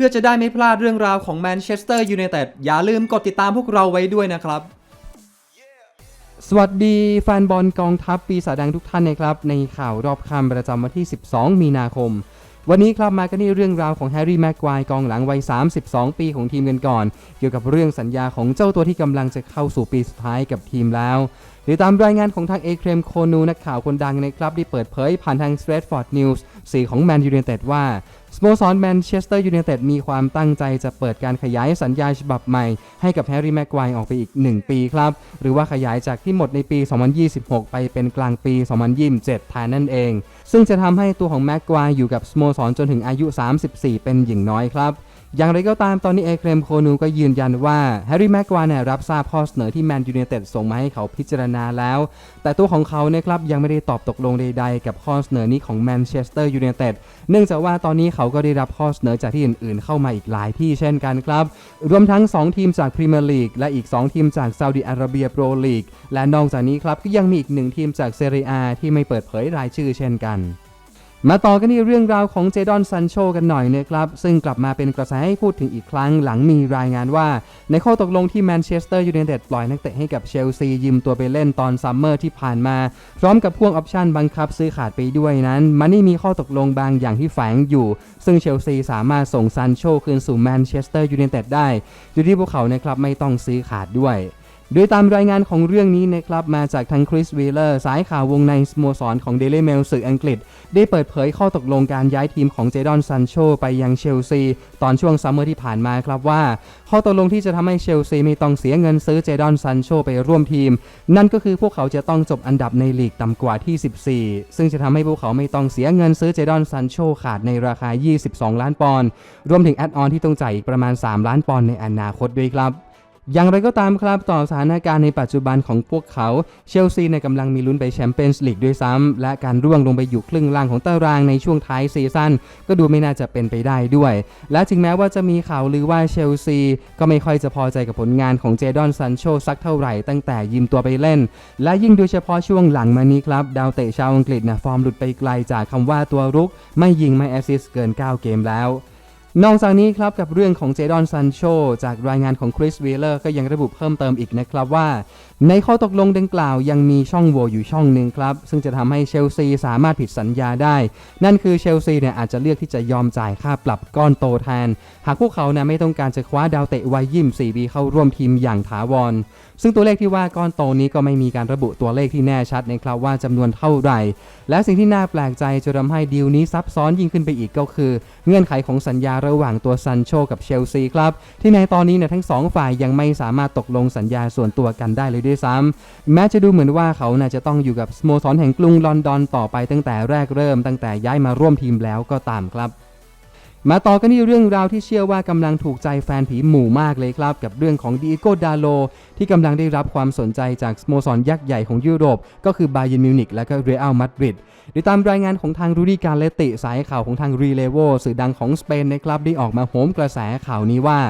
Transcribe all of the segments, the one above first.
พื่อจะได้ไม่พลาดเรื่องราวของแมนเชสเตอร์ยูไนเต็ดอย่าลืมกดติดตามพวกเราไว้ด้วยนะครับ สวัสดีแฟนบอลกองทัพปีศาจแดงทุกท่านนะครับ ในข่าวรอบคำประจำวันที่ 12 มีนาคม วันนี้ครับมากันที่เรื่องราวของแฮร์รี่แม็กควายกองหลังวัย 32 ปีของทีมกันก่อน เกี่ยวกับเรื่องสัญญาของเจ้าตัวที่กำลังจะเข้าสู่ปีสุดท้ายกับทีมแล้วหรือตามรายงานของทางเอเครมโคนูนักข่าวคนดังนะครับที่เปิดเผยผ่านทาง s t r a t f o r d News สื่อของแมนยู i นเต็ดว่า สโมสรแมนเชสเตอร์ยูไนเต็ดมีความตั้งใจจะเปิดการขยายสัญญาฉบับใหม่ ให้กับแฮร์รี่แม็กควายออกไปอีก 1 ปีครับ หรือว่าขยายจากที่หมดในปี 2026 ไปเป็นกลางปี 2027แทนนั่นเอง ซึ่งจะทำให้ตัวของแม็กควายอยู่กับสโมสรจนถึงอายุ 34 เป็นหญิงน้อยครับ อย่างไรก็ตามตอนนี้เอเครมโคนูก็ยืนยันว่าแฮร์รี่แม็กควาเนี่ยรับทราบข้อเสนอที่แมนยู i นเต็ดส่งมาให้เขาพิจารณาแล้ว แต่ตัวของเขาเนี่ยครับยังไม่ได้ตอบตกลงใดๆ กับข้อเสนอนี้ของแมนเชสเตอร์ยูไนเต็ดเนื่องจากว่าตอนนี้เขาก็ได้รับข้อเสนอจากที่อื่นๆ เข้ามาอีกหลายที่เช่นกันครับ รวมทั้ง 2 ทีมจากพรีเมียร์ลีกและอีก 2 ทีมจากซาอุดิอาระเบียโปรลีกและนอกจากนี้ครับก็ยังมีอีกหนึ่งทีมจากเซเรียที่ไม่เปิดเผยรายชื่อเช่นกัน มาต่อกันที่เรื่องราวของเจดอนซันโชกันหน่อยนะครับ ซึ่งกลับมาเป็นกระแสให้พูดถึงอีกครั้งหลังมีรายงานว่า ในข้อตกลงที่แมนเชสเตอร์ยูไนเต็ดปล่อยนักเตะให้กับเชลซียืมตัวไปเล่นตอนซัมเมอร์ที่ผ่านมา พร้อมกับพ่วงออปชั่นบังคับซื้อขาดไปด้วยนั้น มันนี่มีข้อตกลงบางอย่างที่แฝงอยู่ ซึ่งเชลซีสามารถส่งซันโชคืนสู่แมนเชสเตอร์ยูไนเต็ดได้โดยที่พวกเขานะครับไม่ต้องซื้อขาดด้วย โดยตามรายงานของเรื่องนี้นะครับมาจากทางคริสวีเลอร์สายข่าววงในสโมสรของ Daily Mail สื่ออังกฤษ ได้เปิดเผยข้อตกลงการย้ายทีมของเจดอนซันโชไปยังเชลซี ตอนช่วงซัมเมอร์ที่ผ่านมาครับว่า ข้อตกลงที่จะทำให้เชลซีไม่ต้องเสียเงินซื้อเจดอนซันโชไปร่วมทีม นั่นก็คือพวกเขาจะต้องจบอันดับในลีกต่ำกว่าที่ 14 ซึ่งจะทำให้พวกเขาไม่ต้องเสียเงินซื้อเจดอนซันโชขาดในราคา 22 ล้านปอนด์รวมถึงแอดออนที่ต้องจ่ายอีกประมาณ 3 ล้านปอนด์ในอนาคตด้วยครับ อย่างไรก็ตามครับต่อสถานการณ์ในปัจจุบันของพวกเขา เชลซีในกำลังมีลุ้นไปแชมเปี้ยนส์ลีกด้วยซ้ำ และการร่วงลงไปอยู่ครึ่งล่างของตารางในช่วงท้ายซีซั่นก็ดูไม่น่าจะเป็นไปได้ด้วย และถึงแม้ว่าจะมีข่าวลือว่าเชลซีก็ไม่ค่อยจะพอใจกับผลงานของเจดอนซันโชสักเท่าไหร่ตั้งแต่ยืมตัวไปเล่น และยิ่งโดยเฉพาะช่วงหลังมานี้ครับ ดาวเตะชาวอังกฤษนะฟอร์มหลุดไปไกลจากคำว่าตัวรุก ไม่ยิงไม่แอสซิสเกิน 9 เกมแล้ว นอกจากนี้ครับกับเรื่องของเจดอนซันโชจากรายงานของคริสวีเลอร์ก็ยังระบุเพิ่มเติมอีกนะครับว่า ในข้อตกลงดังกล่าวยังมีช่องโหว่อยู่ช่องหนึ่งครับ ซึ่งจะทำให้เชลซีสามารถผิดสัญญาได้ นั่นคือเชลซีเนี่ยอาจจะเลือกที่จะยอมจ่ายค่าปรับก้อนโตแทน หากพวกเขาเนี่ยไม่ต้องการจะคว้าดาวเตะวัยยิม4ปีเข้าร่วมทีมอย่างถาวร ซึ่งตัวเลขที่ว่าก้อนโตนี้ก็ไม่มีการระบุตัวเลขที่แน่ชัดนะครับว่าจำนวนเท่าไหร่ และสิ่งที่น่าแปลกใจจะทำให้ดีลนี้ซับซ้อนยิ่งขึ้นไปอีกก็คือ เงื่อนไขของสัญญาระหว่างตัวซันโชกับเชลซีครับที่ในตอนนี้เนี่ยทั้งสองฝ่ายยังไม่สามารถตกลงสัญญาส่วนตัวกันได้เลยด้วยซ้ำแม้จะดูเหมือนว่าเขาน่าจะต้องอยู่กับสโมสรแห่งกรุงลอนดอนต่อไปตั้งแต่แรกเริ่มตั้งแต่ย้ายมาร่วมทีมแล้วก็ตามครับมาต่อกันที่เรื่องราวที่เชื่อว่ากำลังถูกใจแฟนผีหมู่มากเลยครับ กับเรื่องของดีโกดาโล ที่กำลังได้รับความสนใจจากสโมสรยักษ์ใหญ่ของยุโรป ก็คือบาเยร์นมิวนิกและก็เรอัลมาดริดโดยตามรายงานของทางรูดี้การเลติสายข่าวของทางรีเลโวสื่อดังของสเปนนะครับได้ออกมาโหมกระแสข่าวนี้ว่า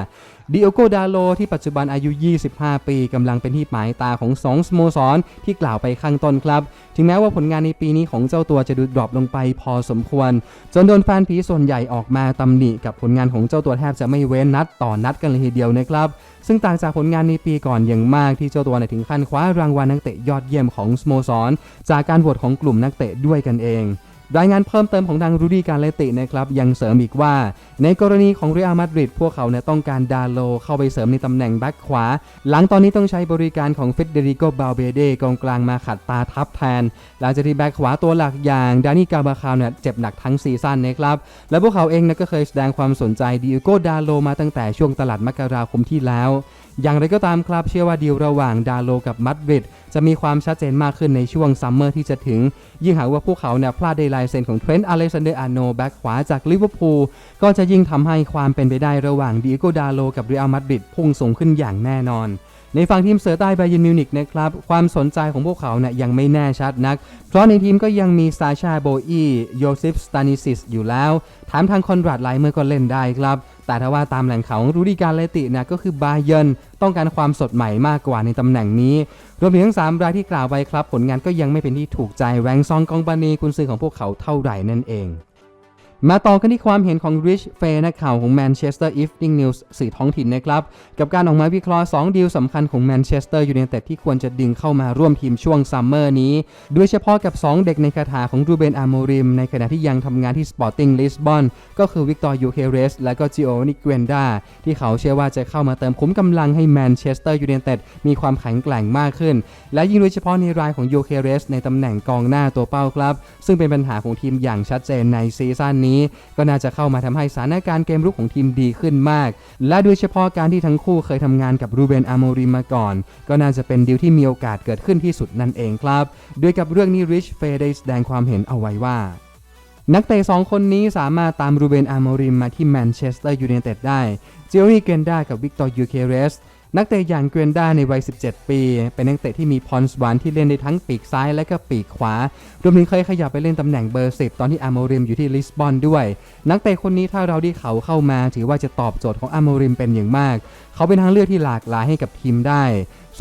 ดิโอโกดาโลที่ปัจจุบันอายุ 25 ปีกำลังเป็นที่หมายตาของ 2 สโมสร ที่กล่าวไปข้างต้นครับ ถึงแม้ว่าผลงานในปีนี้ของเจ้าตัวจะดูดรอปลงไปพอสมควร จนโดนแฟนผีส่วนใหญ่ออกมาตำหนิกับผลงานของเจ้าตัวแทบจะไม่เว้นนัดต่อนัดกันเลยทีเดียวนะครับซึ่งต่างจากผลงานในปีก่อนอย่างมากที่เจ้าตัวในถึงขั้นคว้ารางวัลนักเตะยอดเยี่ยมของสโมสร จากการโหวตของกลุ่มนักเตะด้วยกันเอง รายงานเพิ่มเติมของทางรูดี้การเลตินะครับยังเสริมอีกว่า ในกรณีของเรอัลมาดริดพวกเขาเนี่ยต้องการดาโลเข้าไปเสริมในตำแหน่งแบ็คขวา หลังตอนนี้ต้องใช้บริการของเฟเดริโกบาเบเดกองกลางมาขัดตาทับแทนหลังจากที่แบ็คขวาตัวหลักอย่างดานี่กาบาคาวเนี่ยเจ็บหนักทั้งซีซั่นนะครับและพวกเขาเองเนี่ยก็เคยแสดงความสนใจดิโกดาโลมาตั้งแต่ช่วงตลาดมกราคมที่แล้ว อย่างไรก็ตามครับเชื่อว่าดีลระหว่างดาโลกับมัดริดจะมีความชัดเจนมากขึ้นในช่วงซัมเมอร์ที่จะถึงยิ่งหากว่าพวกเขาเนี่ยพลาดได้ลายเซ็นของเทรนต์อเล็กซานเดอร์อาโนแบ็กขวาจากลิเวอร์พูลก็จะยิ่งทำให้ความเป็นไปได้ระหว่างดิโกดาโลกับเรอัลมาดริดพุ่งสูงขึ้นอย่างแน่นอน ในฝั่งทีมเสือใต้ไบเยร์นมิวนิกนะครับความสนใจของพวกเขาเนี่ยยังไม่แน่ชัดนัก เพราะในทีมก็ยังมีซาชาโบอีโยซิฟสตานิซิสอยู่แล้ว ถามทางคอนราดไลเมอร์ก็เล่นได้ครับ แต่ถ้าว่าตามแหล่งข่าวของรูดิการเลตินะก็คือบาเยร์นต้องการความสดใหม่มากกว่าในตำแหน่งนี้ รวมถึงทั้งสามรายที่กล่าวไว้ครับ ผลงานก็ยังไม่เป็นที่ถูกใจแวงซองกองบานีคุณซื้อของพวกเขาเท่าไหร่นั่นเอง มาต่อกันที่ความเห็นของ Rich f a y นักข่าวของ Manchester Evening News สื่อท้องถิ่นนะครับ กับการออกมาวิเคราะห์ 2 ดีลสำคัญของ Manchester United ที่ควรจะดึงเข้ามาร่วมทีมช่วงซัมเมอร์นี้ โดยเฉพาะกับ 2 เด็กในคาถาของรูเบนอาโมริม ในขณะที่ยังทำงานที่ Sporting Lisbon ก็คือวิกตอร์ยูเคเรสและก็จิโอนิกเวนดาที่เขาเชื่อว่าจะเข้ามาเติมคุ้มกำลังให้ Manchester United มีความแข็งแกร่งมากขึ้น และยิ่งโดยเฉพาะในรายของยูเคเรสในตำแหน่งกองหน้าตัวเป้าครับ ซึ่งเป็นปัญหาของทีมอย่างชัดเจนในซีซั่นนี้ก็น่าจะเข้ามาทำให้สถานการณ์เกมรุกของทีมดีขึ้นมาก และโดยเฉพาะการที่ทั้งคู่เคยทำงานกับรูเบนอาโมริมาก่อน ก็น่าจะเป็นดีลที่มีโอกาสเกิดขึ้นที่สุดนั่นเองครับโดยกับเรื่องนี้ริชเฟย์ได้แสดงความเห็นเอาไว้ว่านักเตะสองคนนี้สามารถตามรูเบนอาโมริมมาที่แมนเชสเตอร์ยูไนเต็ดได้ เจอรี่เกนดากับวิกตอร์ยูเคเรส นักเตะอย่างเกวนด้าในวัย 17 ปี เป็นนักเตะที่มีพรสวรรค์ที่เล่นได้ทั้งปีกซ้ายและก็ปีกขวา รวมถึงเคยขยับไปเล่นตำแหน่งเบอร์ 10 ตอนที่อาโมริมอยู่ที่ลิสบอนด้วย นักเตะคนนี้ถ้าเราได้เขาเข้ามา ถือว่าจะตอบโจทย์ของอาโมริมเป็นอย่างมาก เขาเป็นทางเลือกที่หลากหลายให้กับทีมได้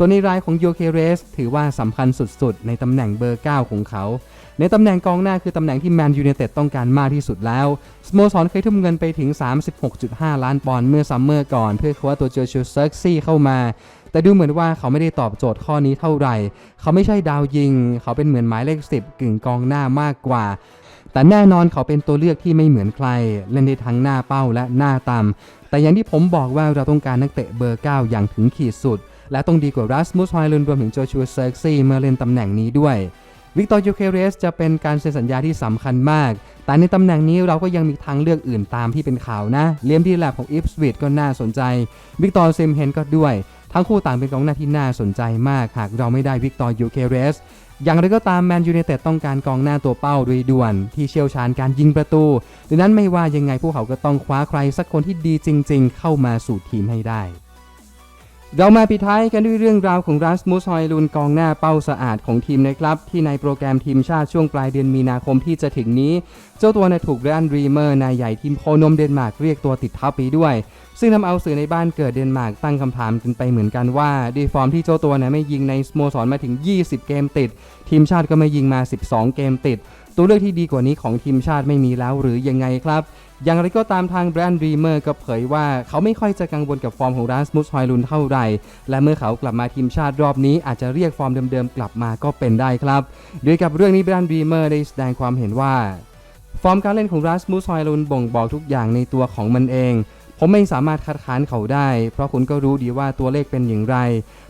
ส่วนในรายของโยเคเรสถือว่าสำคัญสุดๆ ในตำแหน่งเบอร์ 9 ของเขา ในตำแหน่งกองหน้าคือตำแหน่งที่แมนยู i นเต็ดต้องการมากที่สุดแล้วสโมสรเคยทุ่มเงินไปถึง 36.5 ล้านปอนด์เมื่อซัมเมอร์ก่อน เพื่อคว้าตัวเจอชูเซิร์กซี่เข้ามา แต่ดูเหมือนว่าเขาไม่ได้ตอบโจทย์ข้อนี้เท่าไหร่ เขาไม่ใช่ดาวยิง เขาเป็นเหมือนหมายเลข 10 กึ่งกองหน้ามากกว่าแต่แน่นอนเขาเป็นตัวเลือกที่ไม่เหมือนใคร เล่นได้ทั้งหน้าเป้าและหน้าต่ำแต่อย่างที่ผมบอกว่าเราต้องการนักเตะเบอร์ 9 อย่างถึงขีดสุด และต้องดีกว่ารัสมุสไฮลุนรวมถึงโจชัวเซิร์กซี่เมื่อเล่นตำแหน่งนี้ด้วยวิกตอร์ยูเคเรสจะเป็นการเซ็นสัญญาที่สำคัญมาก แต่ในตำแหน่งนี้เราก็ยังมีทางเลือกอื่นตามที่เป็นข่าวนะ เลียมที่แลบของอิฟสวิตก็น่าสนใจ วิกตอร์ซิมเฮนก็ด้วย ทั้งคู่ต่างเป็นกองหน้าที่น่าสนใจมาก หากเราไม่ได้วิกตอร์ยูเคเรส อย่างไรก็ตามแมนยู i นเต็ดต้องการกองหน้าตัวเป้าโดยด่วน ที่เชี่ยวชาญการยิงประตู ดังนั้นไม่ว่ายังไงพวกเขาก็ต้องคว้าใครสักคนที่ดีจริง ๆ เข้ามาสู่ทีมให้ได้ เรามาปิดท้ายกันด้วยเรื่องราวของรัสมุสฮอยลุนกองหน้าเป้าสะอาดของทีมนะครับ ที่ในโปรแกรมทีมชาติช่วงปลายเดือนมีนาคมที่จะถึงนี้ เจ้าตัวนะถูกเรอันรีเมอร์นายใหญ่ทีมโคนมเดนมาร์กเรียกตัวติดทัพไปด้วย ซึ่งทำเอาสื่อในบ้านเกิดเดนมาร์กตั้งคำถามกันไปเหมือนกันว่าด้วยฟอร์มที่เจ้าตัวนะไม่ยิงในสโมสรมาถึง 20 เกมติด ทีมชาติก็ไม่ยิงมา 12 เกมติด ตัวเลือกที่ดีกว่านี้ของทีมชาติไม่มีแล้วหรือยังไงครับ อย่างไรก็ตามทางแบรนด์รีเมอร์ก็เผยว่าเขาไม่ค่อยจะกังวลกับฟอร์มของรัสมุสฮอยลุนเท่าไหร่ และเมื่อเขากลับมาทีมชาติรอบนี้อาจจะเรียกฟอร์มเดิมๆกลับมาก็เป็นได้ครับโดยกับเรื่องนี้แบรนด์รีเมอร์ได้แสดงความเห็นว่า ฟอร์มการเล่นของรัสมุสฮอยลุนบ่งบอกทุกอย่างในตัวของมันเองผมไม่สามารถคัดค้านเขาได้ เพราะคุณก็รู้ดีว่าตัวเลขเป็นอย่างไร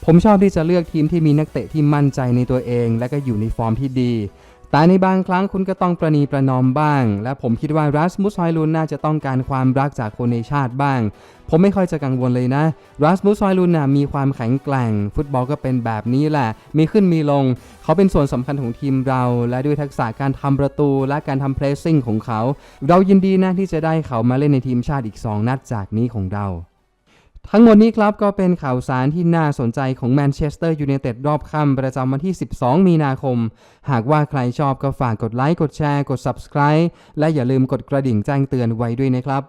ผมชอบที่จะเลือกทีมที่มีนักเตะที่มั่นใจในตัวเอง และก็อยู่ในฟอร์มที่ดี แต่ในบางครั้งคุณก็ต้องประนีประนอมบ้าง และผมคิดว่ารัสมุสฮอยลุนน่าจะต้องการความรักจากคนในชาติบ้าง ผมไม่ค่อยจะกังวลเลยนะ รัสมุสฮอยลุนน่ะมีความแข็งแกร่ง ฟุตบอลก็เป็นแบบนี้แหละ มีขึ้นมีลง เขาเป็นส่วนสำคัญของทีมเรา และด้วยทักษะการทำประตูและการทำเพรสซิ่งของเขา เรายินดีนะที่จะได้เขามาเล่นในทีมชาติอีก 2 นัดจากนี้ของเรา ทั้งหมดนี้ครับก็เป็นข่าวสารที่น่าสนใจของแมนเชสเตอร์ยูไนเต็ดรอบค่ำประจำวันที่ 12 มีนาคม หากว่าใครชอบก็ฝากกดไลค์ กดแชร์ กด Subscribe และอย่าลืมกดกระดิ่งแจ้งเตือนไว้ด้วยนะครับ